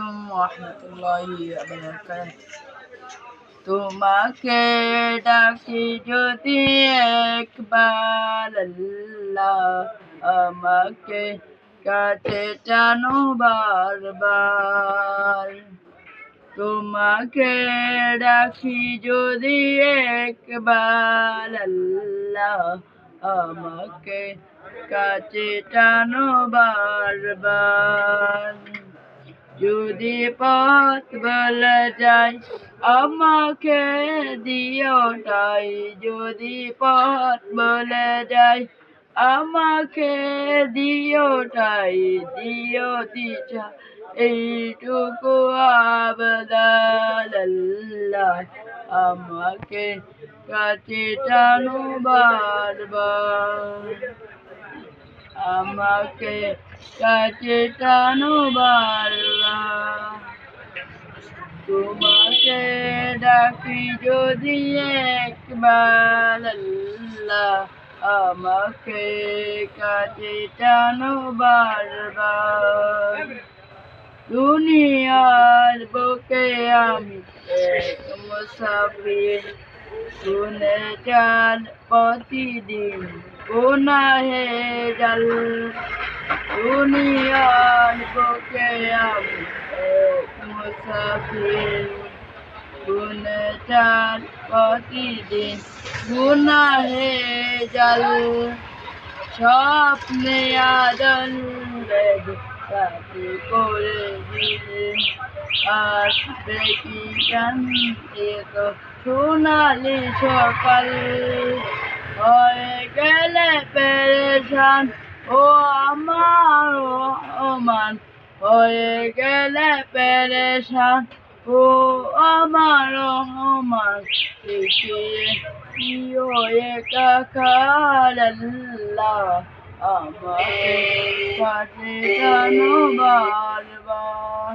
আলাইকুম রহমতুল্লাহি তোমাকে ডাকি যদি একবার আল্লাহ আমাকে কাছে টানো বারবার। তোমাকে ডাকি যদি একবার আল্লাহ আমাকে কাছে টানো বারবার। যদি পথ বলে যায়, আমাকে দিও তাই। যদি পথ বলে যায়, আমাকে দিও তাই। দিও দিশা, এইটুকু আবদাল আল্লাহ আমাকে কাছে টানো বারবার। আমাকে কাছে টানো বারবার তোমাকে ডাকি যদি একবার আল্লাহ, আমাকে কাছে টানো বারবার দুনিয়ার বুকে আমি এক মুসাফির শুনে চাল প্রতিদিন গুনাহে জল দুনিয়ার বুকে আমি মুসাফির। শুনে চাল প্রতিদিন গুনাহে জল, স্বপ্নে সাথে করে দিলেন সোনালি সকাল হয়ে গেলে পেরেশান ও আমার ওমান হয়ে গেলে পেরেশান ও আমার শিখিয়ে প্রিয় একাকার আল্লাহ আমাকে টানো বারবার